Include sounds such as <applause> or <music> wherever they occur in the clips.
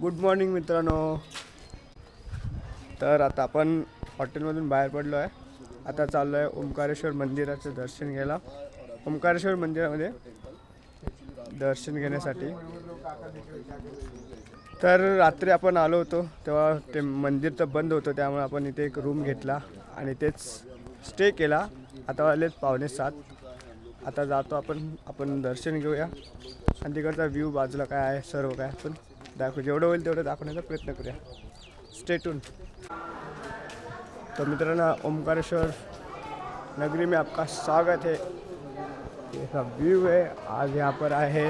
Good morning मित्रांनो. तर आता आपण हॉटेलमधून बाहेर पडलो आहे आता चाललो आहे ओंकारेश्वर मंदिराचं दर्शन घ्यायला. ओंकारेश्वर मंदिरामध्ये दर्शन घेण्यासाठी. तर रात्री आपण आलो होतो तेव्हा ते मंदिर तर बंद होतं त्यामुळे आपण इथे एक रूम घेतला आणि तेच स्टे केला. आता वाजलेत पावणे सात. आता जातो आपण आपण दर्शन घेऊया. आणि तिकडचा व्ह्यू बाजूला काय आहे सर्व काय आपण दाखवू जेवढं होईल तेवढं दाखवण्याचा प्रयत्न करूया. स्टेटून तर मित्रांनो ओंकारेश्वर नगरी में आपका स्वागत है. ये सब व्यू है आज यहाँ पर आहे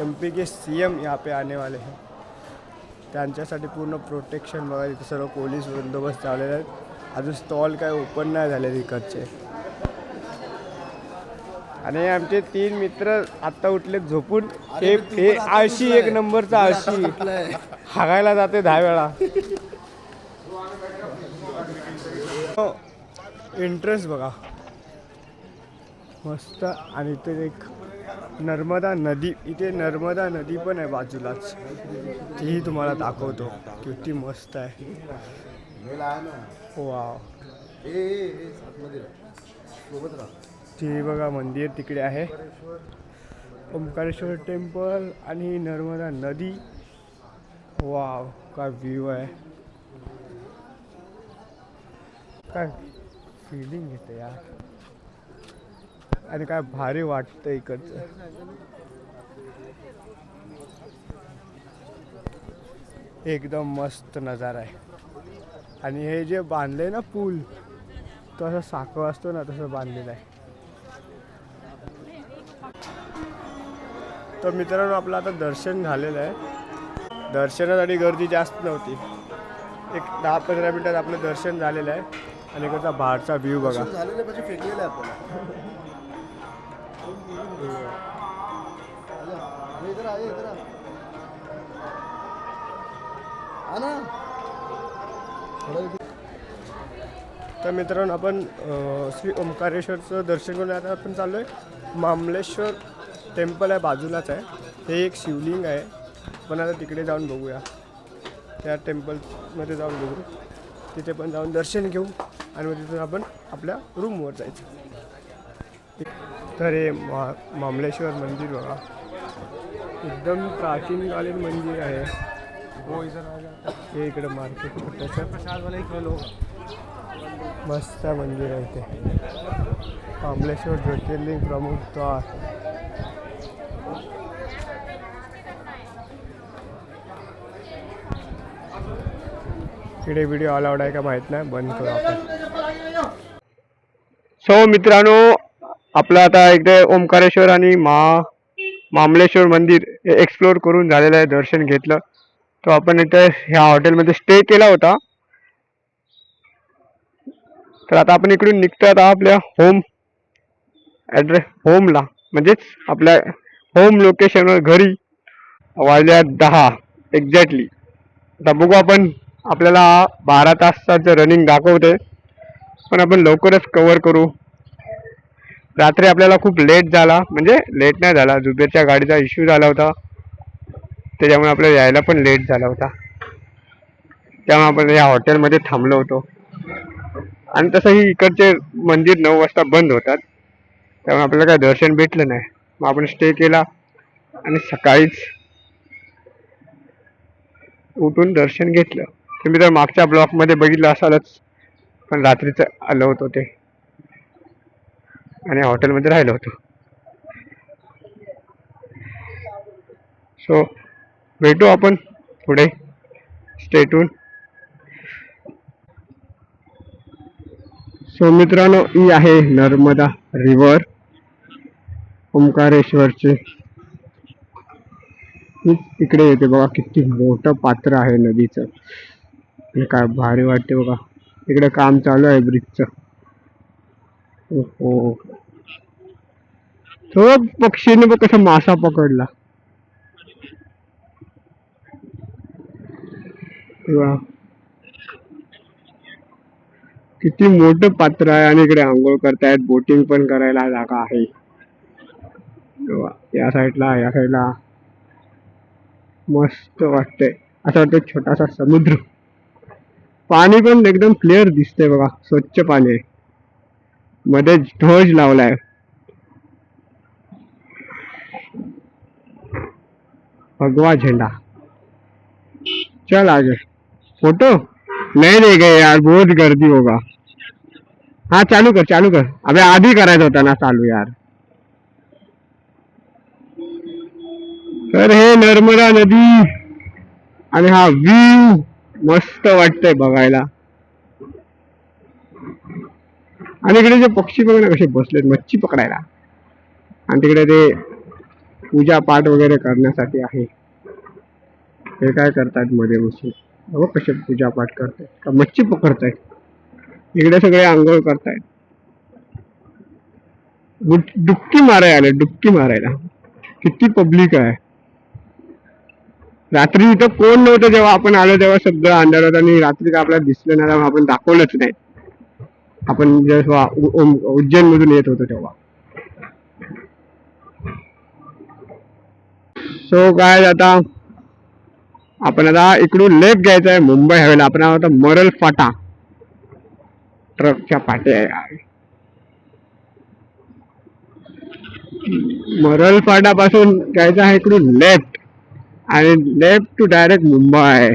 एम पी के सी एम यहाँ पे आने वाले हैं. त्यांच्यासाठी पूर्ण प्रोटेक्शन बघा इथे सर्व पोलीस बंदोबस्त लावलेले आहेत. अजून स्टॉल काय ओपन नाही झाले तिकडचे आणि आमचे तीन मित्र आत्ता उठले झोपून. हे हे आळशी एक नंबरचा आळशी. हागायला जाते दहा वेळा. इंटरेस्ट बघा. मस्त आणि इथे एक नर्मदा नदी. इथे नर्मदा नदी पण आहे बाजूलाच. तीही तुम्हाला दाखवतो. किती मस्त आहे. वाव ते बघा मंदिर तिकडे आहे. ओंकारेश्वर टेम्पल आणि नर्मदा नदी. वाव काय व्ह्यू आहे. काय फिलिंग येते यार. आणि काय भारी वाटतं इकडचं. एकदम मस्त नजारा आहे. आणि हे जे बांधले ना पूल तो असा साखर असतो ना तसं बांधलेलं आहे. तर मित्रांनो आपलं आता दर्शन झालेलं आहे. दर्शनासाठी गर्दी जास्त नव्हती. एक दहा पंधरा मिनिटात आपलं दर्शन झालेलं आहे. आणि इकडचा बाहेरचा व्ह्यू बघा. म्हणजे तर मित्रांनो आपण श्री ओंकारेश्वरचं दर्शन करून आता आपण चाललो आहे मामलेश्वर टेम्पल आहे बाजूलाच आहे. हे एक शिवलिंग आहे. पण आता तिकडे जाऊन बघूया. त्या टेम्पलमध्ये जाऊन बघू. तिथे पण जाऊन दर्शन घेऊ आणि मग तिथून आपण आपल्या रूमवर जायचं. तर हे मा मामलेश्वर मंदिर बघा. एकदम प्राचीनकालीन मंदिर आहे. हे इकडं मार्केट मस्त मंदिर आहे इथे. मामलेश्वर ज्योतिर्लिंग प्रमुख द्वार. इकडे व्हिडिओ अलाउड आहे का माहीत नाही. बंद करू आपण. सो मित्रांनो आपलं आता इकडे ओंकारेश्वर आणि मा मामलेश्वर मंदिर एक्सप्लोर करून झालेलं आहे दर्शन घेतलं. तो आपण इथे ह्या हॉटेलमध्ये स्टे केला होता. तर आता आपण इकडून निघतो आता आपल्या होम ॲड्रेस होमला म्हणजेच आपल्या होम लोकेशनवर घरी. वाजल्या दहा एक्झॅक्टली आता बघू आपण. आपल्याला बारा तासाचं रनिंग दाखवते. पण आपण लवकरच कवर करू. रात्री आपल्याला खूप लेट झाला. म्हणजे लेट नाही झाला. जुबेरच्या गाडीचा इश्यू झाला होता. त्याच्यामुळे आपल्याला यायला पण लेट झाला होता. त्यामुळे आपण या हॉटेलमध्ये थांबलो होतो. आणि तसंही इकडचे मंदिर नऊ वाजता बंद होतात. त्यामुळे आपल्याला काय दर्शन भेटलं नाही. मग आपण स्टे केला. आणि सकाळीच उठून दर्शन घेतलं. तुम्ही तर मागच्या ब्लॉकमध्ये बघितलं असालच पण रात्रीचं आलं होतं ते. आणि हॉटेलमध्ये राहिलो होतो. सो भेटू आपण पुढे. स्टेटून सो मित्रांनो ही आहे नर्मदा रिव्हर ओंकारेश्वरचे. इकडे येते बघा किती मोठं पात्र आहे नदीचं. हे काय भारी वाटते बघा. इकडे काम चालू आहे ब्रिजचं हो तो पक्षीने बघ कसा मासा पकडला. किती मोठं पात्र आहे आणि इकडे आंघोळ करतायत बोटिंग पण करायला जागा आहे. या साईडला या साईडला मस्त वाटतंय. असं वाटतं छोटासा समुद्र. पाणी पण एकदम क्लिअर दिसतंय बघा स्वच्छ पाणी आहे. मध्ये ध्वज लावलाय. भगवा झेंडा. चल आगे फोटो? नहीं ले गए यार बहुत गर्दी होगा. हाँ चालू कर चालू कर. अबे आधी करायचा होता ना चालू यार. तर हे नर्मदा नदी आणि हा व्ह्यू मस्त वाटतंय बघायला. आणि इकडे जे पक्षी बघ ना कसे बसलेत मच्छी पकडायला. आणि तिकडे ते पूजा पाठ वगैरे करण्यासाठी आहे. हे काय करतात मध्ये बसून? बघ कसे पूजा पाठ करतायत का मच्छी पकडतायत? इकडे सगळे आंघोळ करतायत. डुबकी मारायला आले डुबकी मारायला. किती पब्लिक आहे. रात्री इथं कोण नव्हतं जेव्हा आपण आलो तेव्हा सगळं अंधार होता आणि रात्री काय आपल्याला दिसलं नाही तेव्हा आपण दाखवलंच नाही. आपण जेव्हा उज्जैन मधून येत होतो तेव्हा. सो काय आता आपण आता इकडून लेफ्ट घ्यायचं आहे मुंबई हवेला आपण आता मरल फाटा. ट्रकच्या पाट्या आहे मरल फाटापासून घ्यायचं आहे इकडून लेफ्ट आणि left to direct Mumbai.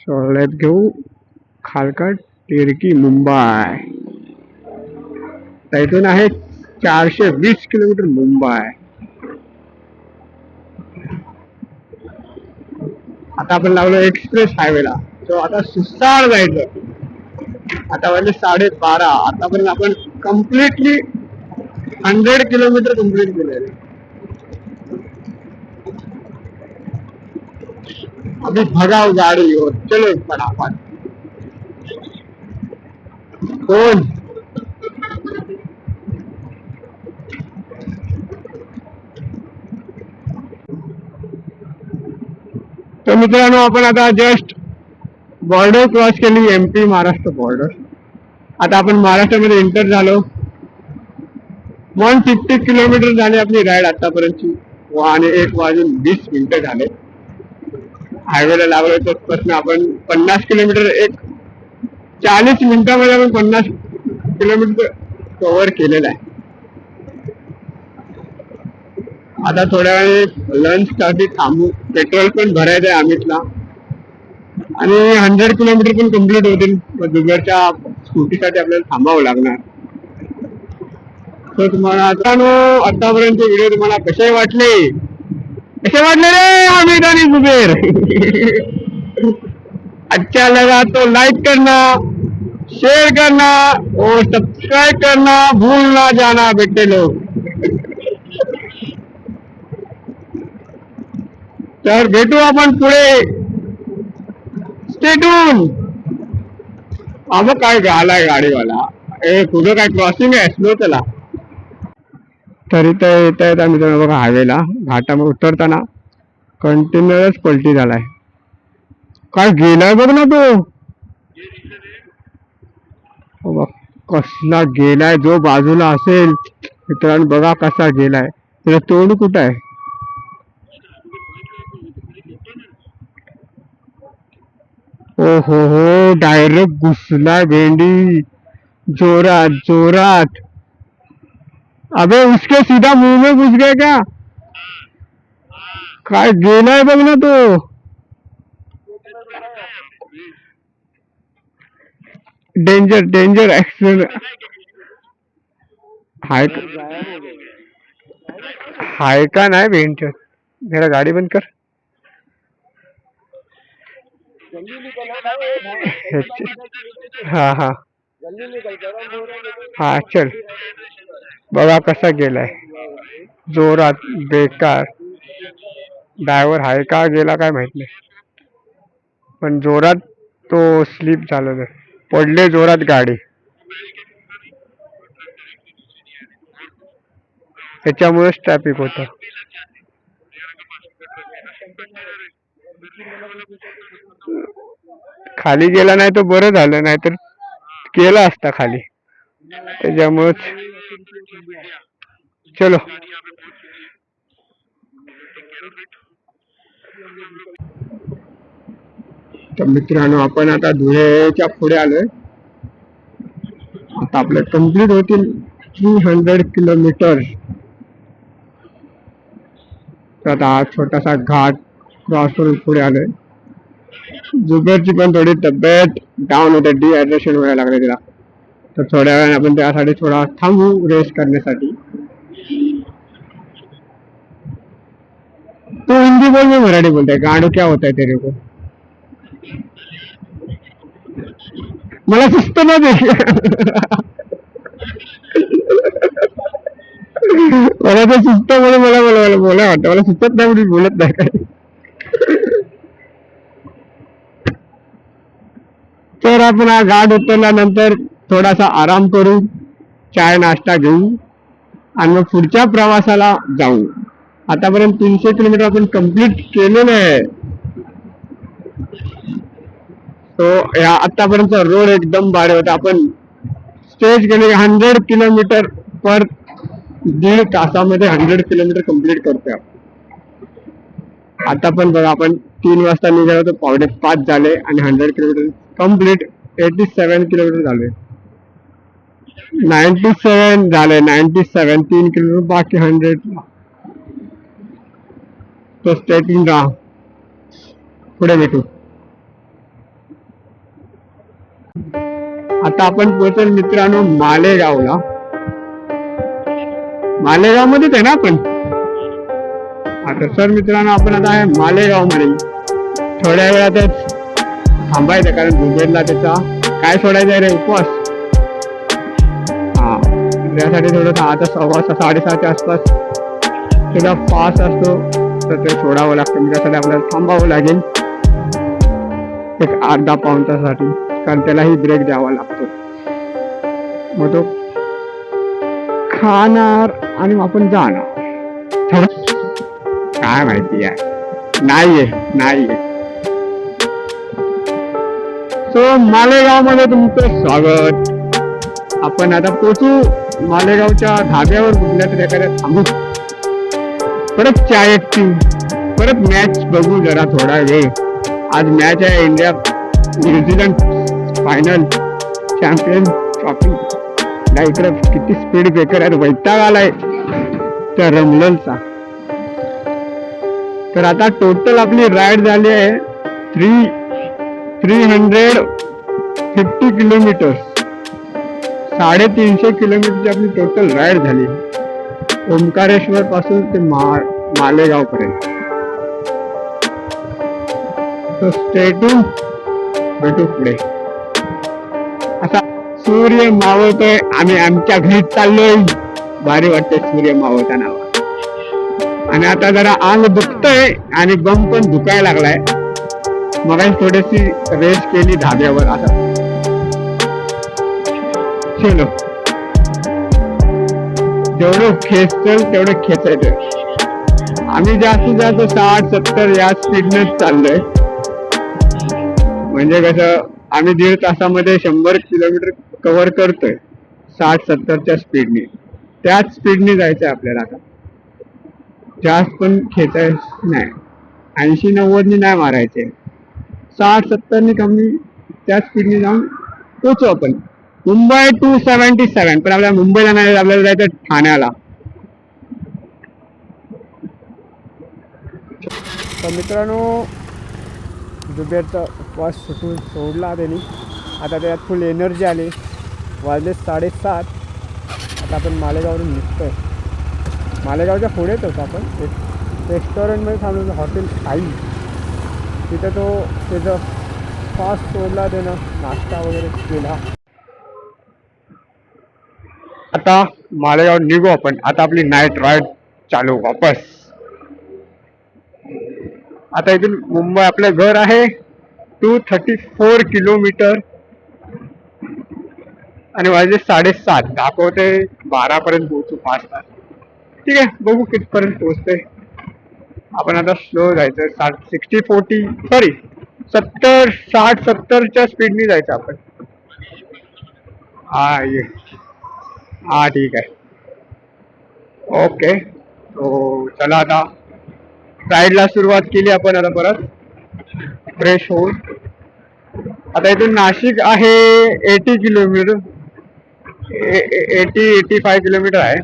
So left घेऊ खालकट टिरकी मुंबई. तर इथून आहे चारशे वीस किलोमीटर मुंबई. आता आपण लावलो एक्सप्रेस हायवेला. सो आता सुसार जायचं. आता वाजले साडेबारा. आतापर्यंत आपण कम्प्लिटली हंड्रेड किलोमीटर कंप्लीट केले अभी भगाव गाड़ी हो चलो फटाफट. कोण तर मित्रांनो आपण आता जस्ट बॉर्डर क्रॉस केली एमपी महाराष्ट्र बॉर्डर आता आपण महाराष्ट्रामध्ये एंटर झालो. वन फिफ्टी किलोमीटर झाली आपली राईड आतापर्यंतची. आणि एक वाजून वीस मिनिटं झाले. हायवेला लागलो तर प्रश्न आपण पन्नास किलोमीटर एक चाळीस मिनिटामध्ये आपण पन्नास किलोमीटर कव्हर केलेलं आहे. आता थोड्या वेळाने लंच साठी थांबू. पेट्रोल पण भरायचं आहे अमितला. आणि हंड्रेड किलोमीटर पण कंप्लीट होतील. मग दुबरच्या स्कूटीसाठी आपल्याला थांबावं लागणार. तर तुम्हाला आता आतापर्यंत व्हिडिओ तुम्हाला कसे वाटले? कसे वाटले रे अमित आणि जुबेर अच्छा लगा तो लाइक करना शेयर करना और सब्सक्राइब करना भूल ना जाना बेटे लोग तर भेटू आपण पुढे. स्टेटून अगं काय आलाय गाडीवाला? ए पुढं काय क्रॉसिंग आहे? स्लो चला तर इथं येता येता मित्रांनो बघा हायवेला घाटामध्ये उतरताना कंटिन्युअस पलटी झालाय. काय गेलाय बघ ना तो. कसला गेलाय जो बाजूला असेल मित्रांनो बघा कसा गेलाय. त्याचं तोंड कुठं आहे? ओ हो हो डायरेक्ट घुसला भेंडी. जोरात जोरात. अबे उसके सीधा मुँह में घुस गया क्या? काय गेलाय बघ ना तो। डेंजर डेंजर ऍक्सिडेंट हाय हाय का नाही भेंट जरा गाडी बंद कर। हा हा। हा, चल। बघा कसा गेलाय. जोरात बेकार. ड्रायव्हर आहे का गेला काय माहीत नाही. पण जोरात तो स्लिप झालेला पडले जोरात गाडी. त्याच्यामुळेच ट्रॅफिक होत. खाली गेला नाही तर बरं झालं नाहीतर केला असता खाली. त्याच्यामुळेच चलो। तर मित्रांनो आपण आता धुळेच्या पुढे आलोय. आता आपले कंप्लीट होतील थ्री हंड्रेड किलोमीटर तर आता हा छोटासा घाट क्रॉस करून पुढे आलोय. जुबेरची पण थोडी तब्येत डाऊन होते डिहायड्रेशन व्हायला लागले तिला. तर थोड्या वेळाने आपण त्यासाठी थोडा थांबू रेस्ट करण्यासाठी. तो हिंदी बोल मी मराठी बोलते गाणं क्या होता है तेरे को मला सुस्त ना दे. मला तर सुस्त म्हणून मला मला बोला वाटतं मला सुचत नाही म्हणून बोलत नाही काय तर आपण हा घाट उतरल्यानंतर थोडासा आराम करू चाय नाश्ता घेऊ आणि मग पुढच्या प्रवासाला जाऊ. आतापर्यंत तीनशे किलोमीटर आपण कंप्लीट केलेलं आहे. तो या आतापर्यंत रोड एकदम भारी होता. आपण स्टेज गेले हंड्रेड किलोमीटर पर दीड तासामध्ये हंड्रेड किलोमीटर कंप्लीट करतोय. आता पण बघा आपण तीन वाजता निघालो तर पावणे पाच झाले आणि hundred kilometre complete eighty seven kilometre झाले. नाईन्टी सेवन झाले नाईन्टी सेवन तीन किलोमीटर बाकी हंड्रेड तो स्टेटिंग राहा. पुढे भेटू. आता आपण पोहोचल मित्रांनो मालेगावला. मालेगाव मध्येच आहे ना आपण? आता सर मित्रांनो आपण आता आहे मालेगावमध्ये थोड्या वेळातच थांबायचं कारण दुबेरला त्याचा. काय सोडायचं रे? उपवास. त्यासाठी थोडं आता सव्वा सहा साडेसहाच्या आसपास त्याला पास असतो तर ते सोडावं लागतं. म्हणजे त्यासाठी आपल्याला थांबावं लागेल. एक अर्धा पाऊन तासाठी कारण त्यालाही ब्रेक द्यावा लागतो. मग तो खाणार आणि मग आपण जाणार. काय माहिती आहे नाहीये नाहीये. सो मालेगावमध्ये तुमचं स्वागत. आपण आता पोचू. मालेगावच्या धाब्यावर कुठल्या तरी एखाद्या थांबू परत चाय पिऊ परत मॅच बघू जरा थोडा वेळ. आज मॅच आहे India New Zealand final champion trophy नाही किती स्पीड ब्रेकर आहे वैताग आलाय. त्या रमलनचा. तर आता टोटल आपली राईड झाली आहे three three hundred fifty kilometre साडेतीनशे किलोमीटरची आपली टोटल राईड झाली. ओंकारेश्वर पासून ते मा मालेगाव पर्यंत स्टेटू भेटू पुढे. असा सूर्य मावळतोय. आम्ही आमच्या घरी चाललोय. भारी वाटतंय सूर्य मावळताना आणि आता जरा अंग दुखतोय आणि बम पण दुखायला लागलाय. मग थोडीशी रेस्ट केली धाब्यावर आता. चलो जेवढं खेचल तेवढं खेचायचं. आम्ही जास्तीत जास्त साठ सत्तर या स्पीडनेच चाललोय. म्हणजे कसं आम्ही दीड तासामध्ये शंभर किलोमीटर कव्हर करतोय साठ सत्तरच्या स्पीडने त्याच स्पीडने जायचंय आपल्याला आता. जास्त पण खेचायचं नाही. ऐंशी नव्वदनी नाही मारायचे. साठ सत्तरनी कमी त्या स्पीडने जाऊन पोचू आपण. मुंबई टू सेव्हन्टी सेव्हन पण आपल्याला मुंबईला नाही आपल्याला जायचं ठाण्याला. तर मित्रांनो जुबेरचा उपवास सुटून सोडला त्यांनी. आता त्याच्यात फुल एनर्जी आली. वाजले साडेसात. आता आपण मालेगाववरून निघतोय. मालेगावच्या पुढेच होतो आपण. एक रेस्टॉरंटमध्ये थांबलो हॉटेल आई. तिथं तो त्याचं फास्ट सोडला त्यानं नाश्ता वगैरे केला. आता मालेगाव निघू आपण. आता आपली नाईट राईड चालू वापस. आता इथून मुंबई आपलं घर आहे. टू थर्टी फोर किलोमीटर आणि वाजले साडेसात. दाखवते बारापर्यंत पोहोचू पाच तास ठीक आहे बघू कितपर्यंत पोहोचते आपण आता स्लो जायचं साठ सिक्स्टी फोर्टी सॉरी सत्तर साठ सत्तरच्या स्पीडनी जायचं आपण. हा ये. हा ठीक आहे. ओके तो चला आता. राईडला सुरुवात केली आपण आता परत. फ्रेश होऊन. आता इथून नाशिक आहे eighty kilometre eighty eighty five kilometre आहे.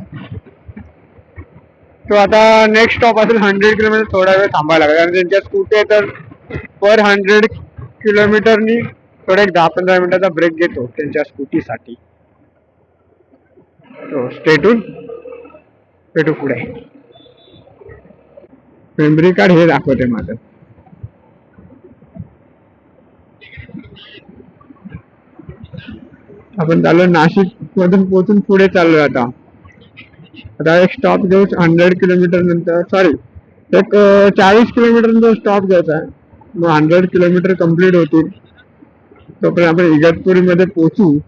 तो आता नेक्स्ट स्टॉप असेल हंड्रेड किलोमीटर थोडा वेळ थांबायला लागेल. कारण त्यांच्या स्कूटी तर पर हंड्रेड किलोमीटरनी थोडा एक दहा पंधरा मिनिटाचा ब्रेक घेतो त्यांच्या स्कूटीसाठी. तो स्टेटून भेटू पुढे. मेमरी कार्ड हे दाखवते माझं. आपण चाललो नाशिक मधून पोहोचून पुढे चाललोय आता. आता एक स्टॉप घेऊ हंड्रेड किलोमीटर नंतर सॉरी एक चाळीस किलोमीटर नंतर स्टॉप घ्यायचा आहे. मग हंड्रेड किलोमीटर कंप्लीट होतील. तोपर्यंत आपण इगतपुरीमध्ये पोहोचू.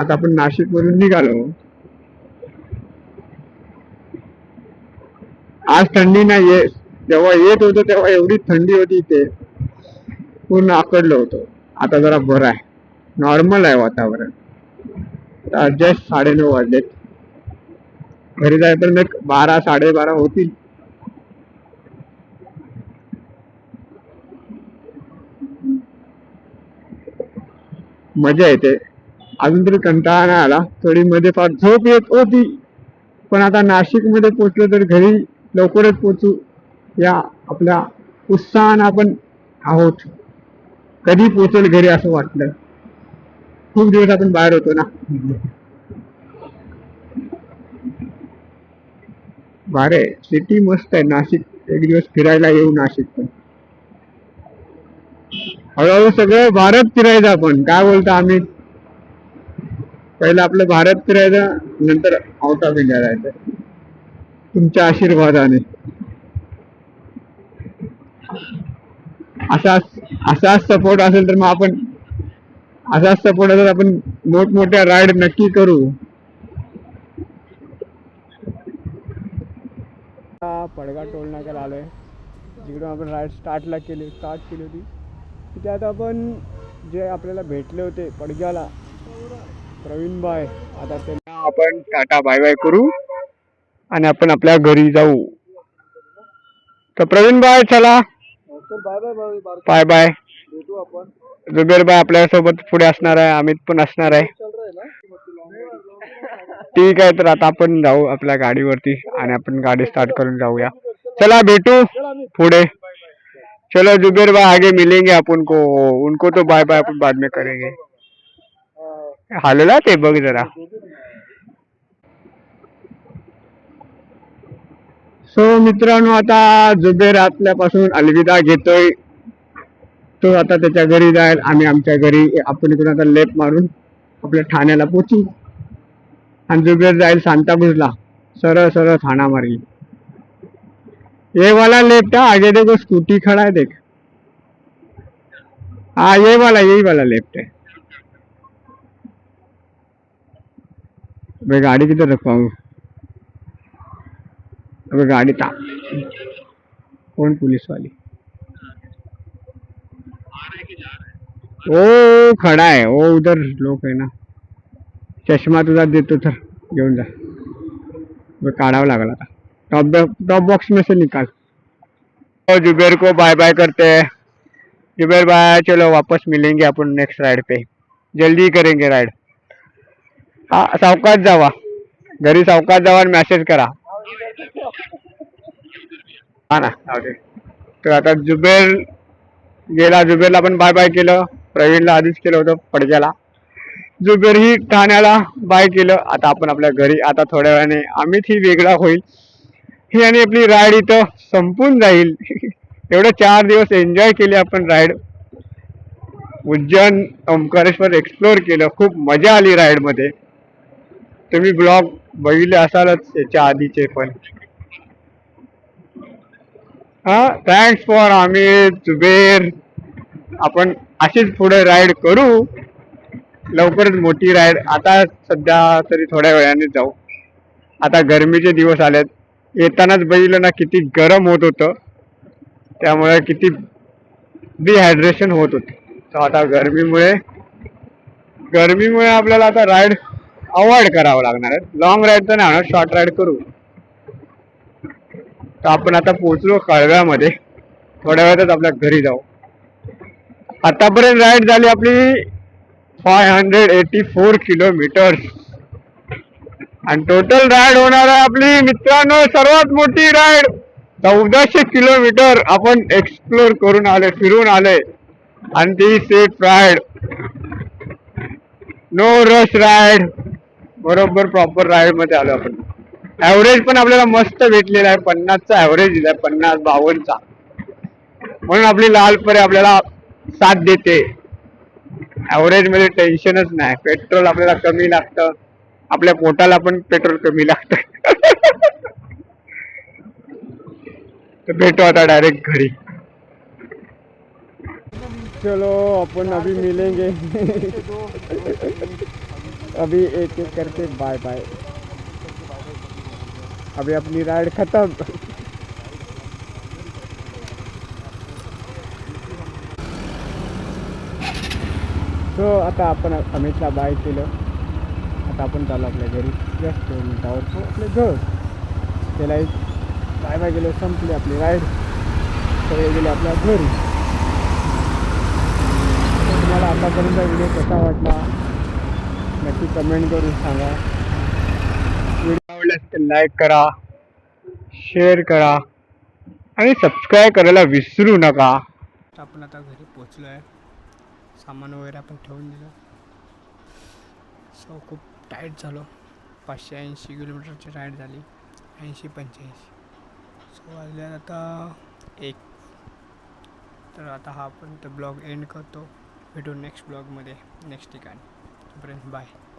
आता आपण नाशिक मधून निघालो. आज थंडी नाही आहे जेव्हा येत होतो तेव्हा एवढी थंडी होती इथे. पूर्ण आकडलं होतं. आता जरा बरं आहे. नॉर्मल आहे वातावरण. जस्ट साडेनऊ वाजलेत. घरी जायपर्यंत एक बारा साडेबारा होतील. मजा येते. अजून तरी कंटाळा नाही आला. थोडी मध्ये फार झोप येत होती. पण आता नाशिकमध्ये तर घरी लवकरच पोचू. या आपल्या उत्साहानं आपण आहोत. कधी पोचेल घरी असं वाटलं. खूप दिवस आपण बाहेर होतो ना. बारे सिटी मस्त आहे. नाशिक एक दिवस फिरायला येऊ नाशिक पण. हळूहळू सगळं भारत फिरायचं आपण. काय बोलतो आम्ही? पहिलं आपलं भारत फिरायचं नंतर आउट ऑफ इंडिया जायचं. तुमच्या आशीर्वादाने. असाच असाच सपोर्ट असेल तर मग आपण असाच सपोर्ट असेल आपण मोठमोठ्या राईड नक्की करू. पडगा टोल नाक्याला आलोय. जिकडून आपण राईड स्टार्टला केली स्टार्ट केली होती. तिथे आता आपण जे आपल्याला भेटले होते पडग्याला प्रवीण बाय आता त्यांना आपण टाटा बाय बाय करू आणि आपण आपल्या घरी जाऊ. तर प्रवीण बाय चला. Bye bye. Bye bye Zuber bye आपल्यासोबत पुढे असणार आहे अमित पण असणार आहे. ठीक आहे तर आता आपण जाऊ आपल्या गाडीवरती आणि आपण गाडी स्टार्ट करून जाऊया. चला भेटू पुढे. चलो जुबेर बाय आगे मिलेंगे अपन को उनको तो बाय बाय आपण बाद में करेंगे. हलला ते बघ जरा. सो मित्रांनो आता जुबेर आपल्यापासून अलविदा घेतोय. तो आता त्याच्या घरी जाईल आम्ही आमच्या घरी आपण इकडून आता लेप मारून आपल्या ठाण्याला पोचू आणि जुबेर जाईल सांताक्रूजला सरळ सरळ ठाणा मार्गी ये वाला लेप है आगे देखो स्कूटी खड़ा है देख. हाँ ये वाला यही वाला लेफ्ट है. मैं गाड़ी किधर रखवाऊं? अबे गाड़ी था कौन पुलिस वाली? ओ, खड़ा है। वो उधर लोग है ना। चष्मा तुझा देतो तर घेऊन जा काढावं लागला आता टॉप टॉप बॉक्स में से निकाल। तो जुबेर को बाय बाय करते हैं। जुबेर बाय चलो वापस मिलेंगे अपन नेक्स्ट राइड पे। जल्दी करेंगे राइड हा सावकाश जावा. घरी सावकाश जावा आणि मॅसेज करा. हा ना. तर आता जुबेर गेला. जुबेरला पण बाय बाय केलं. प्रवीणला आधीच केलं होतं पडक्याला जुबेर ही ठाण्याला बाय केलं. आता आपण आपल्या घरी आता थोड्या वेळाने अमित ही वेगळा होईल. ही आणि आपली राईड इथं संपून जाईल. <laughs> एवढे चार दिवस एन्जॉय केले आपण राईड उज्जैन ओंकारेश्वर एक्सप्लोर केलं. खूप मजा आली राईडमध्ये तुम्ही ब्लॉग बघितले असालच याच्या आधीचे पण. हा थँक्स फॉर अमित जुबेर. आपण अशीच पुढे राईड करू. लवकरच मोठी राईड आता सध्या तरी थोड्या वेळाने जाऊ. आता गरमीचे दिवस आलेत. येतानाच बघितलं ना किती गरम होत होतं. त्यामुळे किती डिहायड्रेशन होत होतं. तर आता गरमीमुळे गरमीमुळे आपल्याला आता राईड अवॉइड करावं लागणार आहे. लॉंग राईड तर नाही होणार शॉर्ट राईड करू. तर आपण आता पोहोचलो कळव्यामध्ये. थोड्या वेळातच आपल्या घरी जाऊ. आतापर्यंत राईड झाली आपली five hundred eighty four kilometre आणि टोटल राईड होणार आहे आपली मित्रांनो सर्वात मोठी राईड चौदाशे किलोमीटर आपण एक्सप्लोर करून आले फिरून आले. आणि ती safe ride no rush ride बरोबर प्रॉपर राईडमध्ये आलो आपण. ऍव्हरेज पण आपल्याला मस्त भेटलेला आहे. पन्नासचा ऍव्हरेज दिलाय. पन्नास बावन्नचा. म्हणून आपली लाल परे आपल्याला साथ देते. ऍव्हरेजमध्ये टेन्शनच नाही. पेट्रोल आपल्याला कमी लागतं. आपल्या पोटाला पण पेट्रोल कमी लागतं. <laughs> तर भेटू आता डायरेक्ट घरी. चलो अपन अभी मिलेंगे. <laughs> <laughs> अभी एक एक करके बाय बाय अभी अपनी राइड खत्म. सो आता आपण अमितला बाय केलं. आता आपण चालू आपल्या घरी. जास्त मिनिटावर तो आपले घर. त्याला एक बाय बाय गेलो संपली आपली राईड सगळे गेले आपल्या घरी. तुम्हाला आतापर्यंत व्हिडिओ कसा वाटला? नक्की कमेंट करून सांगा. व्हिडिओ आवडल्यास तर लाईक करा शेअर करा आणि सबस्क्राईब करायला विसरू नका. आपण आता घरी पोचलो आहे सामान वगैरे आपण ठेवून दिलं. सो खूप टाईट झालो. पाचशे ऐंशी किलोमीटरची राईड झाली. ऐंशी पंच्याऐंशी. सो वाजल्या आता एक. तर आता हा आपण तर ब्लॉग एंड करतो. भेटू नेक्स्ट ब्लॉगमध्ये. नेक्स्ट ठिकाणी. तोपर्यंत बाय